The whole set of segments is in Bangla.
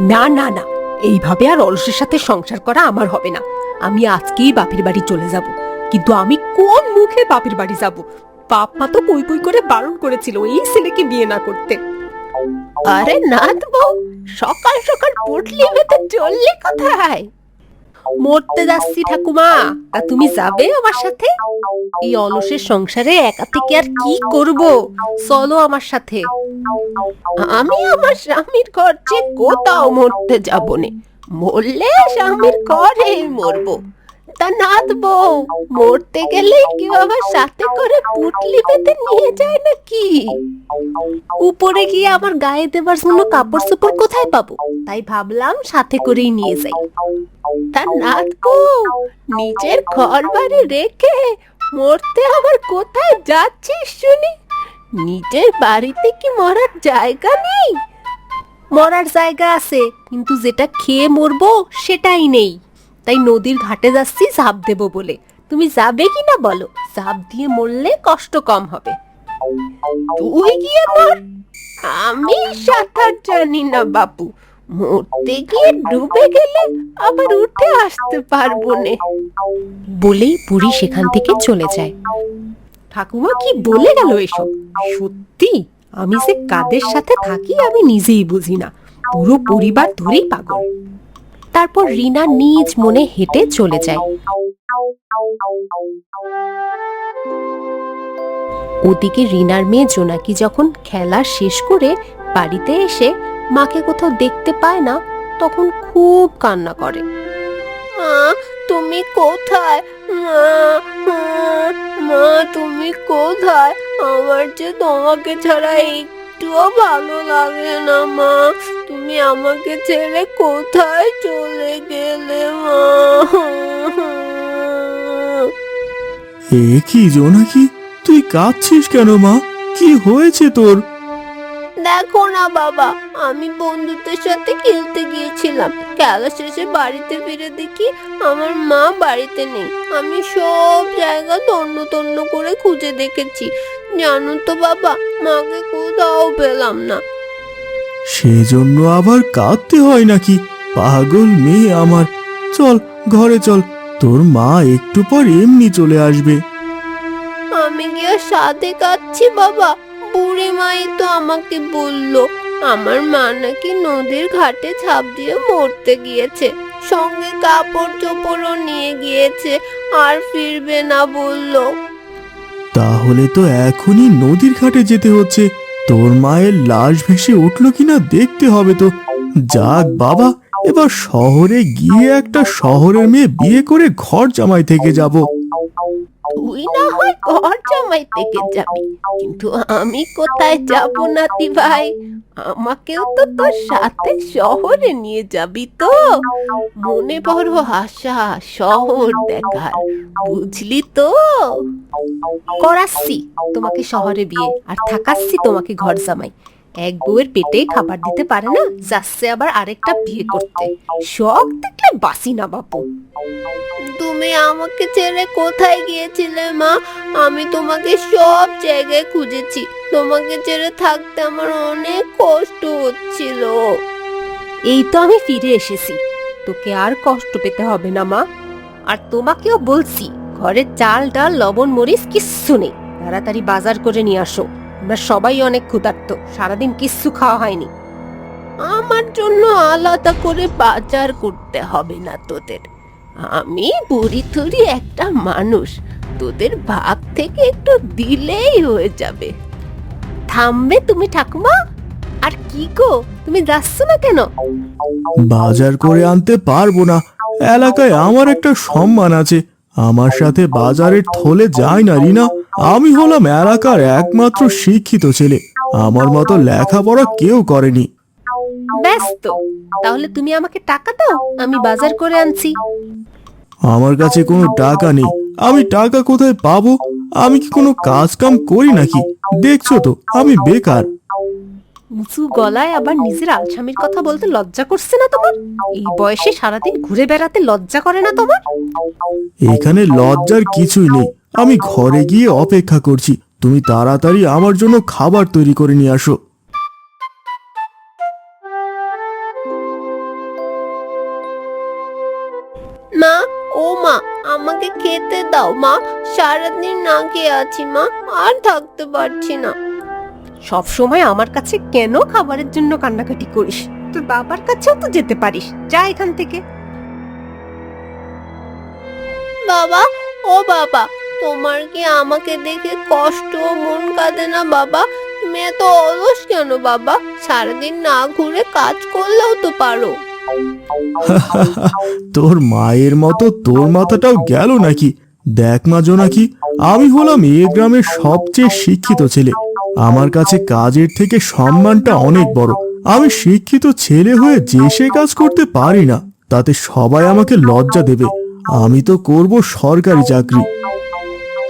না না না। এইভাবে আর অলসের সাথে সংসার করা আমার হবে না। আমি আজকেই বাপের বাড়ি চলে যাব। কিন্তু আমি কোন মুখে বাপের বাড়ি যাব? বাপ মা তো বই বই করে বারণ করেছিল এই ছেলেকে বিয়ে না করতে। আরে নাথ বউ সকাল সকাল পুটলি বেতে চললে কোথায়? মরতে যাচ্ছি ঠাকুমা। তা তুমি যাবে আমার সাথে? এই অলসের সংসারে একা থেকে আর কি করব? চলো আমার সাথে। আমি আমার স্বামীর ঘর যে কোথাও মরতে যাবনে মরলে স্বামীর ঘরে মরবো। নাথ বউ। মরতে গেলে কেউ আবার সাথে করে পুটলি পেতে নিয়ে যায় নাকি? উপরে গিয়ে আমার গায়ে দেবার জন্য কাপড় কোথায় পাবো? তাই ভাবলাম সাথে করেই নিয়ে যাই। তা নাথ বউ, নিজের ঘর বাড়ি রেখে মরতে আবার কোথায় যাচ্ছিস শুনি? নিজের বাড়িতে কি মরার জায়গা নেই? মরার জায়গা আছে, কিন্তু যেটা খেয়ে মরবো সেটাই নেই। তাই নদীর ঘাটে যাচ্ছি, ঝাঁপ দেবো বলে। তুমি যাবে কি না বলো? ঝাঁপ দিয়ে মরলে কষ্ট কম হবে। তুই গিয়ে মর আমি সাঁতার জানি না বাপু। মরতে গিয়ে ডুবে গেলে আবার উঠে আসতে পারব নে। বলেই বুড়ি সেখান থেকে চলে যায়। ঠাকুমা কি বলে গেল এসব? সত্যি? আমি যে কাদের সাথে থাকি আমি নিজেই বুঝি না। পুরো পরিবার ধরেই পাগল। তারপর রিনা নিজ মনে হেঁটে চলে যায়। ওদিকে রিনার মেয়ে জোনাকি যখন খেলা শেষ করে বাড়িতে এসে মাকে কোথাও দেখতে পায় না তখন খুব কান্না করে। তুমি কোথায়? মা মা, তুমি কোথায়? আমার যে তোমাকে ছাড়া একটুও ভালো লাগে না মা। তুমি আমাকে ছেড়ে কোথায় চলে গেলে মা? এ কি জোনাকি তুই কাঁদছিস কেন মা? কি হয়েছে তোর? দেখো না বাবা। আমি বন্ধুদের সাথে খেলতে গিয়েছিলাম। খেলা শেষে বাড়িতে ফিরে দেখি আমার মা বাড়িতে নেই। আমি সব জায়গা তন্ন তন্ন করে খুঁজে দেখেছি। জানো তো বাবা মাকে কোথাও পেলাম না। সেজন্য আবার কাঁদতে হয় নাকি? পাগল মেয়ে আমার। চল ঘরে চল তোর মা একটু পর এমনি চলে আসবে। আমি কি আর সাথে কাচ্ছি বাবা? বুড়ি মাই তো আমাকে বলল আমার মা নাকি নদীর ঘাটে ছাপ দিয়ে মরতে গিয়েছে সঙ্গে কাপড় চোপড়ও নিয়ে গিয়েছে আর ফিরবে না বলল। তাহলে তো এখনই নদীর ঘাটে যেতে হচ্ছে। তোর মায়ের লাশ ভেসে উঠল কিনা দেখতে হবে তো। যাক বাবা, এবার শহরে গিয়ে একটা শহরের মেয়ে বিয়ে করে ঘর জামাই থেকে যাব। তুই না হয় ঘর জামাই থেকে যাবি, কিন্তু আমি কোথায় যাব না ভাই? আমাকেও তো তোর সাথে শহরে নিয়ে যাবি তো। মনে বড় আশা শহর দেখার বুঝলি তো? করাচ্ছি তোমাকে শহরে বিয়ে, আর থাকাচ্ছি তোমাকে ঘর জামাই। এক বউয়ের পেটে খাবার দিতে পারে না যাচ্ছে আবার আরেকটা বিয়ে করতে। শখ দেখলে বাসি না বাপু। তুমি আমাকে ছেড়ে কোথায় গিয়েছিলে মা? আমি তোমাকে সব জায়গায় খুঁজেছি। তোমাকে ছেড়ে থাকতে আমার অনেক কষ্ট হচ্ছিল। এই তো আমি ফিরে এসেছি। তোকে আর কষ্ট পেতে হবে না মা। আর তোমাকেও বলছি ঘরে চাল ডাল লবণ মরিচ কিচ্ছু নেই। তাড়াতাড়ি বাজার করে নিয়ে আসো। আমরা সবাই অনেক ক্ষুধার্ত। সারাদিন কিচ্ছু খাওয়া হয়নি। আমার জন্য আলাদা করে বাজার করতে হবে না তোদের। আমি বুড়ি থুড়ি একটা মানুষ। তোদের ভাগ থেকে একটু দিলেই হয়ে যাবে। থামবে তুমি ঠাকুমা। আর কি গো, তুমি যাচ্ছ না কেন? বাজার করে আনতে পারব না। এলাকায় আমার একটা সম্মান আছে। আমার সাথে বাজারের থলে যায় না, রিনা। আমি হলাম এলাকার একমাত্র শিক্ষিত ছেলে। আমার মতো লেখাপড়া কেউ করেনি। ব্যস্ত। তাহলে তুমি আমাকে টাকা দাও আমি বাজার করে আনছি। আমার কাছে কোনো টাকা নেই। আমি টাকা কোথায় পাবো? আমি কি কোনো কাজ কাম করি নাকি? দেখছ তো আমি বেকার। উঁচু গলায় আবার নিজের আলসামির কথা বলতে লজ্জা করছে না তোমার? এই বয়সে সারাদিন ঘুরে বেড়াতে লজ্জা করে না তোমার? এখানে লজ্জার কিছুই নেই। আমি ঘরে গিয়ে অপেক্ষা করছি। তুমি তাড়াতাড়ি আমার জন্য খাবার তৈরি করে নিয়ে আসো। মা ও মা আমাকে খেতে দাও মা। সারাদিন না খেয়ে আছি মা। আর থাকতে পারছি না। সব সময় আমার কাছে কেন খাবারের জন্য কান্নাকাটি করিস? তোর বাবার কাছেও তো যেতে পারিস। যা এখান থেকে। বাবা ও বাবা তোমার কি আমাকে দেখে কষ্ট মন কাঁদে না বাবা? তুমি এত অলস কেন বাবা? সারাদিন না ঘুরে কাজ করলেও তো পারো। তোর মায়ের মতো তোর মাথাটাও গেল নাকি? দেখ মা জোনাকি, আমি হলাম এ গ্রামের সবচেয়ে শিক্ষিত ছেলে। আমার কাছে কাজের থেকে সম্মানটা অনেক বড়। আমি শিক্ষিত ছেলে হয়ে যে সে কাজ করতে পারি না, তাতে সবাই আমাকে লজ্জা দেবে। আমি তো করব সরকারি চাকরি।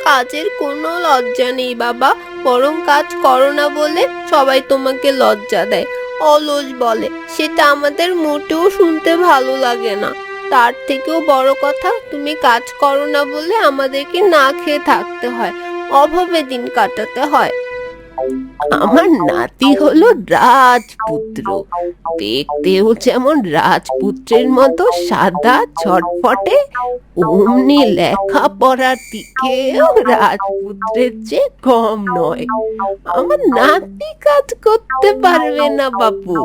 কাজের কোনো লজ্জা নেই, বাবা। বরং কাজ করো না বলে সবাই তোমাকে লজ্জা দেয়। অলস বলে, সেটা আমাদের মোটেও শুনতে ভালো লাগে না। তার থেকেও বড় কথা, তুমি কাজ করো না বলে আমাদেরকে না খেয়ে থাকতে হয়। অভাবে দিন কাটাতে হয়। আমার নাতি হলো রাজপুত্র। দেখতেও যেমন রাজপুত্রের মতো সাদা, ছটফটে, অমনি লেখা পড়ার দিকেও রাজপুত্রের চেয়ে কম নয়। আমার নাতি কাজ করতে পারবে না বাপু।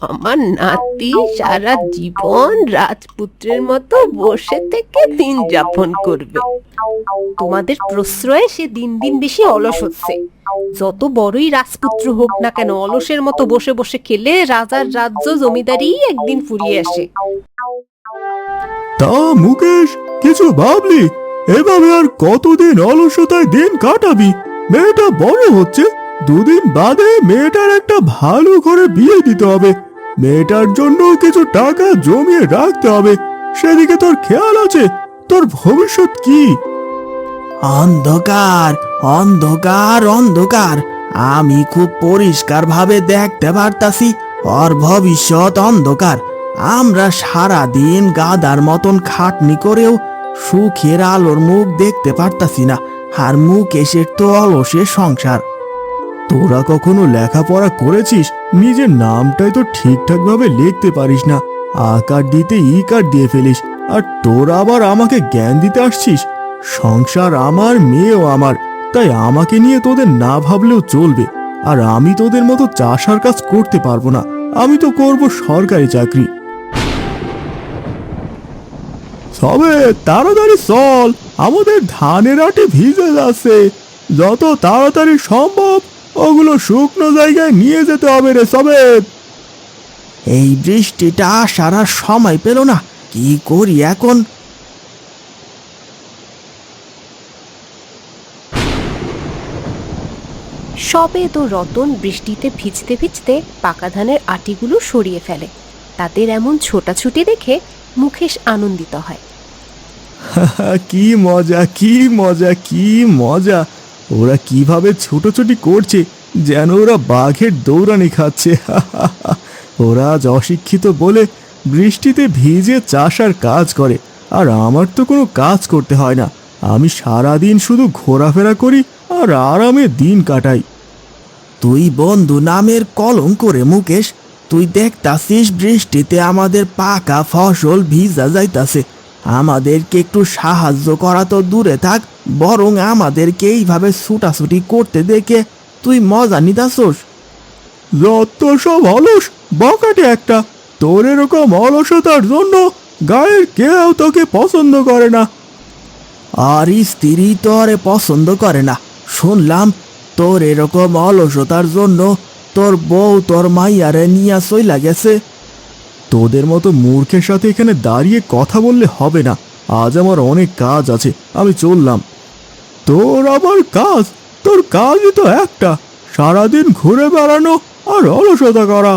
আমার নাতি সারা জীবন রাজপুত্রের মতো বসে থেকে দিন যাপন করবে। তোমাদের প্রশ্রয়ে সে দিন দিন বেশি অলস হচ্ছে। যত বড়ই রাজপুত্র হোক না কেন, অলসের মতো বসে বসে খেলে রাজার রাজ্য জমিদারি একদিন ফুরিয়ে আসে। তা মুকেশ, কিছু ভাবলি? এভাবে আর কতদিন অলসতায় দিন কাটাবি? মেয়েটা বড় হচ্ছে, দুদিন বাদে মেয়েটার একটা ভালো করে বিয়ে দিতে হবে। মেয়েটার জন্য কিছু টাকা জমিয়ে রাখতে হবে। সেদিকে তোর খেয়াল আছে? তোর ভবিষ্যৎ কি? অন্ধকার অন্ধকার অন্ধকার। আমি খুব পরিষ্কার ভাবে দেখতে পারতাছি, ওর ভবিষ্যৎ অন্ধকার। আমরা সারা দিন গাদার মতন খাটনি করেও সুখের আলোর মুখ দেখতে পারতাছি না, আর মুখ এসে তো অলসে সংসার। তোরা কখনো লেখাপড়া করেছিস? নিজের নামটাই তো ঠিকঠাক ভাবে লিখতে পারিস না। আকার দিতে ইকার দিয়ে ফেলিস। আর তোরা আবার আমাকে জ্ঞান দিতে আসছিস? সংসার আমার, মেয়েও আমার। তাই আমাকে নিয়ে তোদের না ভাবলেও চলবে। আর আমি তোদের মতো চাষার কাজ করতে পারব না। আমি তো করব সরকারি চাকরি। সবে তাড়াতাড়ি চল। আমাদের ধানের আটে ভিজে যাচ্ছে। যত তাড়াতাড়ি সম্ভব ওগুলো শুকনো জায়গায় নিয়ে যেতে হবে রে সবে এই বৃষ্টিটা আর সময় পেল না কি করি এখন? সবে তো রতন বৃষ্টিতে ভিজতে ভিজতে পাকা ধানের আটিগুলো সরিয়ে ফেলে। তাদের এমন ছোটাছুটি দেখে মুখেশ আনন্দিত হয়। কি মজা কি মজা কি মজা। ওরা কীভাবে ছোটাছুটি করছে যেন ওরা বাঘের দৌড়ানি খাচ্ছে। ওরা আজ অশিক্ষিত বলে বৃষ্টিতে ভিজে চাষার কাজ করে, আর আমার তো কোনো কাজ করতে হয় না। আমি সারাদিন শুধু ঘোরাফেরা করি আর আরামে দিন কাটাই। তুই বন্ধু নামের কলম করে মুকেশ, তুই দেখতাছিস বৃষ্টিতে আমাদের পাকা ফসল ভিজা যাইতাছে। আমাদেরকে একটু সাহায্য করা তো দূরে থাক বরং আমাদেরকে এইভাবে ছুটাছুটি করতে দেখে তুই মজা নিতাছোস যত সব অলস বকাটে একটা। তোর এরকম অলসতার জন্য গায়ের কেউ তোকে পছন্দ করে না। আর স্ত্রী তোরে পছন্দ করে না। শুনলাম তোর এরকম অলসতার জন্য তোর বউ তোর মাইয়ারে নিয়ে চইলা গেছে। তোদের মতো মূর্খের সাথে এখানে দাঁড়িয়ে কথা বললে হবে না। আজ আমার অনেক কাজ আছে আমি চললাম। তোর আবার কাজ তোর কাজই তো একটা। সারাদিন ঘুরে বেড়ানো আর অলসতা করা।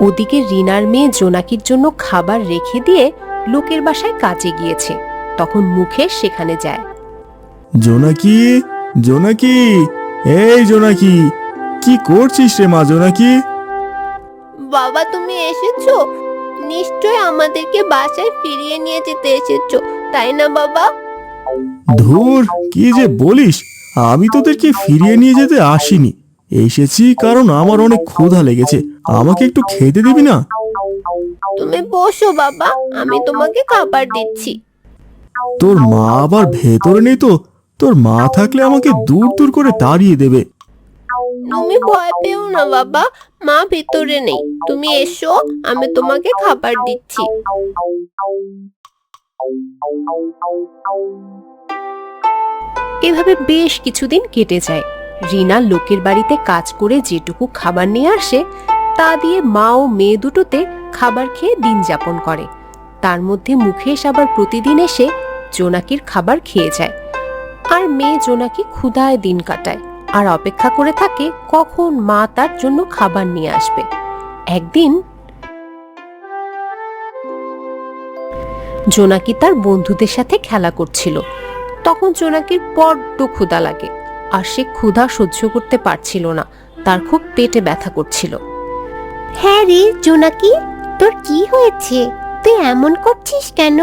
ওদিকে রিনার মেয়ে জোনাকির জন্য খাবার রেখে দিয়ে লোকের বাসায় কাজে গিয়েছে। তখন মুকেশ সেখানে যায়। জোনাকি জোনাকি এই জোনাকি কি করছিস রে মা জোনাকি? বাবা তুমি এসেছ? নিশ্চয় আমাদেরকে বাসায় ফিরিয়ে নিয়ে যেতে এসেছ তাই না বাবা? ধুর কি যে বলিস আমি তোদেরকে ফিরিয়ে নিয়ে যেতে আসিনি। এসেছি কারণ আমার অনেক ক্ষুধা লেগেছে আমাকে একটু খেতে দিবি না? তুমি বসো বাবা আমি তোমাকে খাবার দিচ্ছি। তোর মা আবার ভেতরে নেই তো তোর মা থাকলে আমাকে দূর দূর করে তাড়িয়ে দেবে। তুমি ভয় পেও না, বাবা। মা ভিতরে নেই। তুমি এসো, আমি তোমাকে খাবার দিচ্ছি। এভাবে বেশ কিছুদিন কেটে যায়। রিনা লোকের বাড়িতে কাজ করে যেটুকু খাবার নিয়ে আসে, তা দিয়ে মা ও মেয়ে দুটোতে খাবার খেয়ে দিন যাপন করে। তার মধ্যে মুখেশ আবার প্রতিদিন এসে জোনাকির খাবার খেয়ে যায়। আর মেয়ে জোনাকি ক্ষুধায় দিন কাটায়। আর অপেক্ষা করে থাকে কখন মা তার জন্য খাবার নিয়ে আসবে। একদিন জোনাকি তার বন্ধুদের সাথে খেলা করছিল। তখন জোনাকির বড্ড ক্ষুধা লাগে আর সে ক্ষুধা সহ্য করতে পারছিল না তার খুব পেটে ব্যথা করছিল। হ্যাঁ রে জোনাকি তোর কি হয়েছে? তুই এমন করছিস কেন?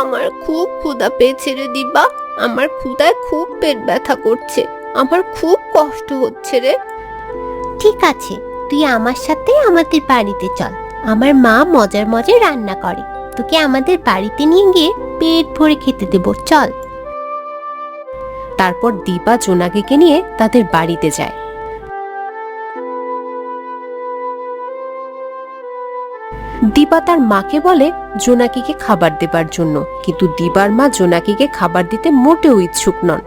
আমার খুব ক্ষুধা পেয়েছে রে দিবা আমার ক্ষুধায় খুব পেট ব্যথা করছে। আমার খুব কষ্ট হচ্ছে রে। ঠিক আছে তুই আমার সাথে আমাদের বাড়িতে চল। আমার মা মজার মজার রান্না করে। তোকে আমাদের বাড়িতে নিয়ে গিয়ে পেট ভরে খেতে দেবো চল। তারপর দীপা জোনাকিকে নিয়ে তাদের বাড়িতে যায়। দীপা তার মাকে বলে জোনাকিকে খাবার দেবার জন্য। কিন্তু দিবার মা জোনাকিকে খাবার দিতে মোটেও ইচ্ছুক নন।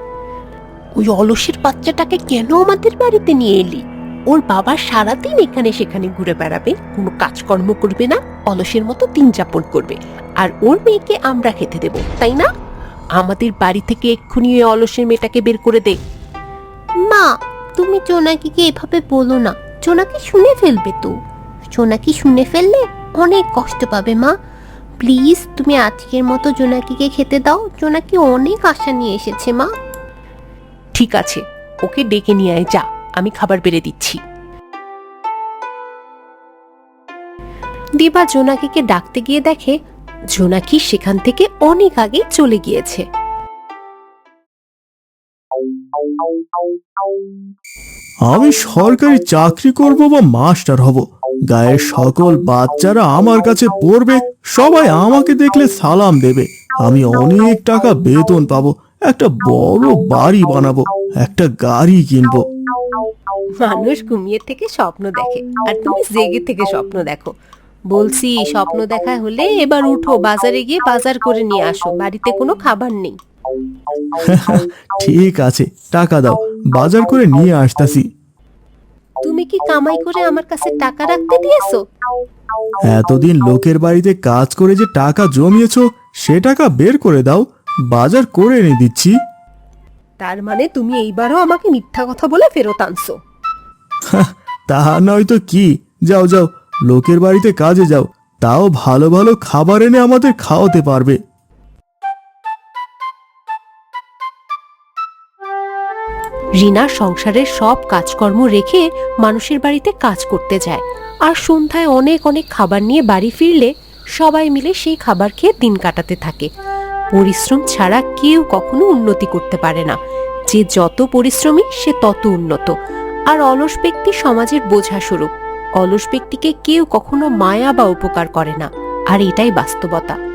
ওই অলসের বাচ্চাটাকে কেন আমাদের বাড়িতে নিয়ে এলি? ওর বাবা সারাদিন এখানে সেখানে ঘুরে বেড়াবে, কোনো কাজকর্ম করবে না, অলসের মতো দিন যাপন করবে। আর ওর মেয়েকে আমরা খেতে দেব, তাই না? আমাদের বাড়ি থেকে এক্ষুনি ওই অলসের মেয়েটাকে বের করে দে। মা, তুমি জোনাকিকে এভাবে বলো না। জোনাকি শুনে ফেলবে তো। জোনাকি শুনে ফেললে অনেক কষ্ট পাবে, মা। প্লিজ, তুমি আজকের মতো জোনাকিকে খেতে দাও। জোনাকি অনেক আশা নিয়ে এসেছে, মা। ঠিক আছে, ওকে ডেকে নিয়ে আয়, যা, আমি খাবার বেড়ে দিচ্ছি। দিবা জোনাকিকে ডাকতে গিয়ে দেখে জোনাকি সেখান থেকে অনেক আগে চলে গিয়েছে। আমি সরকারি চাকরি করব বা মাস্টার হব। গায়ের সকল বাচ্চারা আমার কাছে পড়বে, সবাই আমাকে দেখলে সালাম দেবে। আমি অনেক টাকা বেতন পাবো। একটা বড় বাড়ি বানাবো একটা গাড়ি কিনবো। মানুষ ঘুমিয়ে থেকে স্বপ্ন দেখে আর তুমি জেগে থেকে স্বপ্ন দেখো। বলছি স্বপ্ন দেখা হলে এবার উঠো বাজারে গিয়ে বাজার করে নিয়ে আসো বাড়িতে কোনো খাবার নেই। ঠিক আছে টাকা দাও বাজার করে নিয়ে আসতাছি। তুমি কি কামাই করে আমার কাছে টাকা রাখতে দিয়েছ? এতদিন লোকের বাড়িতে কাজ করে যে টাকা জমিয়েছো সে টাকা বের করে দাও বাজার করে এনে দিচ্ছি। তার মানে তুমি এইবারও আমাকে মিথ্যা কথা বলে ফেরত আনছো। তা নয়তো কি? যাও যাও লোকের বাড়িতে কাজে যাও। তাও ভালো ভালো খাবার এনে আমাদের খাওয়াতে পারবে। রিনা সংসারের সব কাজকর্ম রেখে মানুষের বাড়িতে কাজ করতে যায়। আর সন্ধ্যায় অনেক অনেক খাবার নিয়ে বাড়ি ফিরলে সবাই মিলে সেই খাবার খেয়ে দিন কাটাতে থাকে। পরিশ্রম ছাড়া কেউ কখনো উন্নতি করতে পারে না। যে যত পরিশ্রমী, সে তত উন্নত। আর অলস ব্যক্তি সমাজের বোঝা স্বরূপ। অলস ব্যক্তিকে কেউ কখনো মায়া বা উপকার করে না। আর এটাই বাস্তবতা।